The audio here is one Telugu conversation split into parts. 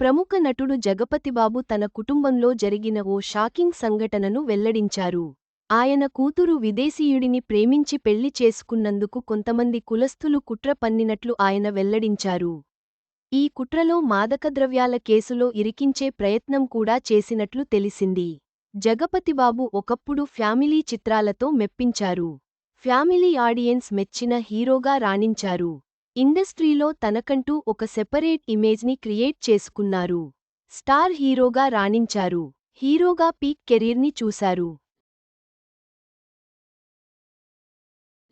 ప్రముఖ నటుడు జగపతిబాబు తన కుటుంబంలో జరిగిన ఓ షాకింగ్ సంఘటనను వెల్లడించారు. ఆయన కూతురు విదేశీయుడిని ప్రేమించి పెళ్ళి చేసుకున్నందుకు కొంతమంది కులస్థులు కుట్ర పన్నినట్లు ఆయన వెల్లడించారు. ఈ కుట్రలో మాదకద్రవ్యాల కేసులో ఇరికించే ప్రయత్నం కూడా చేసినట్లు తెలిసింది. జగపతిబాబు ఒకప్పుడు ఫ్యామిలీ చిత్రాలతో మెప్పించారు. ఫ్యామిలీ ఆడియన్స్ మెచ్చిన హీరోగా రాణించారు. ఇండస్ట్రీలో తనకంటూ ఒక సెపరేట్ ఇమేజ్ని క్రియేట్ చేసుకున్నారు. స్టార్ హీరోగా రాణించారు. హీరోగా పీక్ కెరీర్ని చూశారు.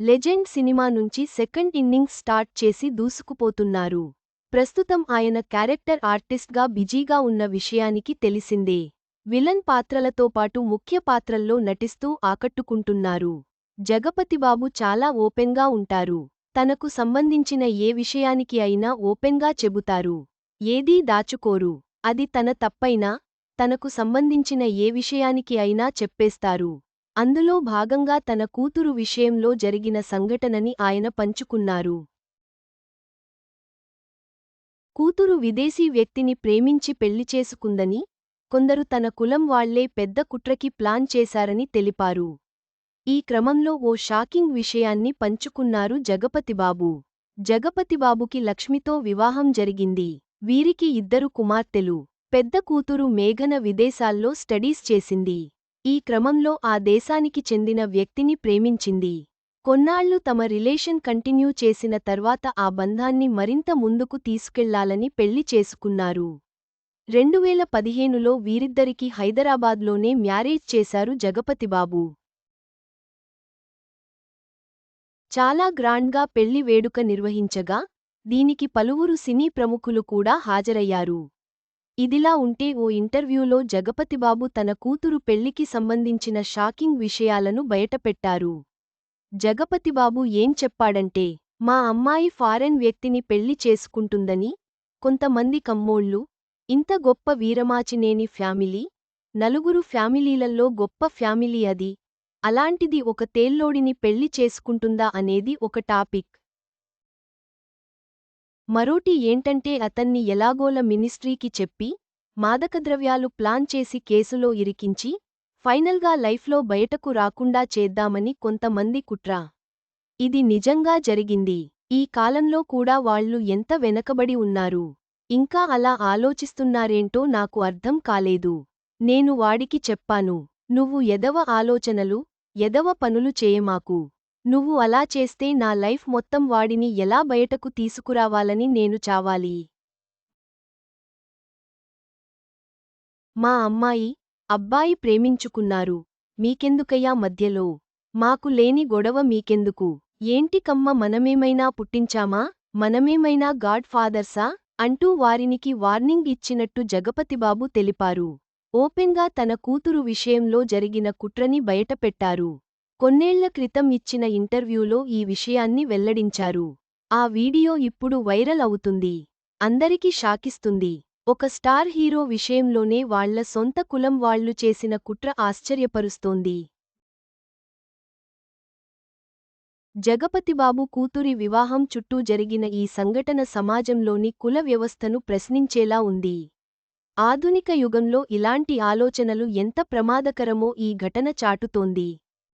లెజెండ్ సినిమా నుంచి సెకండ్ ఇన్నింగ్స్ స్టార్ట్ చేసి దూసుకుపోతున్నారు. ప్రస్తుతం ఆయన క్యారెక్టర్ ఆర్టిస్ట్గా బిజీగా ఉన్న విషయానికి తెలిసిందే. విలన్ పాత్రలతో పాటు ముఖ్య పాత్రల్లో నటిస్తూ ఆకట్టుకుంటున్నారు. జగపతిబాబు చాలా ఓపెన్గా ఉంటారు. తనకు సంబంధించిన ఏ విషయానికి అయినా ఓపెన్గా చెబుతారు. ఏదీ దాచుకోరు. అది తన తప్పైనా తనకు సంబంధించిన ఏ విషయానికి అయినా చెప్పేస్తారు. అందులో భాగంగా తన కూతురు విషయంలో జరిగిన సంఘటనని ఆయన పంచుకున్నారు. కూతురు విదేశీ వ్యక్తిని ప్రేమించి పెళ్ళి చేసుకుందని కొందరు తన కులం వాళ్ళే పెద్ద కుట్రకి ప్లాన్ చేశారని తెలిపారు. ఈ క్రమంలో ఓ షాకింగ్ విషయాన్ని పంచుకున్నారు జగపతిబాబు. జగపతిబాబుకి లక్ష్మితో వివాహం జరిగింది. వీరికి ఇద్దరు కుమార్తెలు. పెద్ద కూతురు మేఘన విదేశాల్లో స్టడీస్ చేసింది. ఈ క్రమంలో ఆ దేశానికి చెందిన వ్యక్తిని ప్రేమించింది. కొన్నాళ్ళు తమ రిలేషన్ కంటిన్యూ చేసిన తర్వాత ఆ బంధాన్ని మరింత ముందుకు తీసుకెళ్ళాలని పెళ్ళి చేసుకున్నారు. రెండువేల పదిహేనులో వీరిద్దరికీ హైదరాబాద్లోనే మ్యారేజ్ చేశారు జగపతిబాబు. చాలా గ్రాండ్గా పెళ్ళి వేడుక నిర్వహించగా దీనికి పలువురు సినీ ప్రముఖులు కూడా హాజరయ్యారు. ఇదిలా ఉంటే ఓ ఇంటర్వ్యూలో జగపతిబాబు తన కూతురు పెళ్ళికి సంబంధించిన షాకింగ్ విషయాలను బయటపెట్టారు. జగపతిబాబు ఏం చెప్పాడంటే మా అమ్మాయి ఫారెన్ వ్యక్తిని పెళ్ళి చేసుకుంటుందని కొంతమంది కమ్మోళ్ళు ఇంత గొప్ప వీరమాచినేని ఫ్యామిలీ నలుగురు ఫ్యామిలీలల్లో గొప్ప ఫ్యామిలీ అది అలాంటిది ఒక తేల్లోడిని పెళ్ళి చేసుకుంటుందా అనేది ఒక టాపిక్. మరోటి ఏంటంటే అతన్ని ఎలాగోల మినిస్ట్రీకి చెప్పి మాదకద్రవ్యాలు ప్లాన్ చేసి కేసులో ఇరికించి ఫైనల్గా లైఫ్లో బయటకు రాకుండా చేద్దామని కొంతమంది కుట్ర. ఇది నిజంగా జరిగింది. ఈ కాలంలో కూడా వాళ్ళు ఎంత వెనకబడి ఉన్నారు. ఇంకా అలా ఆలోచిస్తున్నారేంటో నాకు అర్థం కాలేదు. నేను వాడికి చెప్పాను. నువ్వు ఎదవ ఆలోచనలు ఎదవ పనులు చేయమాకు. నువ్వు అలా చేస్తే నా లైఫ్ మొత్తం వాడిని ఎలా బయటకు తీసుకురావాలని నేను చావాలి. మా అమ్మాయి అబ్బాయి ప్రేమించుకున్నారు. మీకెందుకయ్యా మధ్యలో? మాకు లేని గొడవ మీకెందుకు? ఏంటి కమ్మ మనమేమైనా పుట్టించామా? మనమేమైనా గాడ్ ఫాదర్సా? అంటూ వారినికి వార్నింగ్ ఇచ్చినట్టు జగపతిబాబు తెలిపారు. ఓపెన్గా తన కూతురు విషయంలో జరిగిన కుట్రని బయటపెట్టారు. కొన్నేళ్ళ క్రితం ఇచ్చిన ఇంటర్వ్యూలో ఈ విషయాన్ని వెల్లడించారు. ఆ వీడియో ఇప్పుడు వైరల్ అవుతుంది. అందరికీ షాకిస్తుంది. ఒక స్టార్ హీరో విషయంలోనే వాళ్ళ సొంత కులం వాళ్ళు చేసిన కుట్ర ఆశ్చర్యపరుస్తోంది. జగపతిబాబు కూతురి వివాహం చుట్టూ జరిగిన ఈ సంఘటన సమాజంలోని కుల వ్యవస్థను ప్రశ్నించేలా ఉంది. ఆధునిక యుగంలో ఇలాంటి ఆలోచనలు ఎంత ప్రమాదకరమో ఈ ఘటన చాటుతోంది.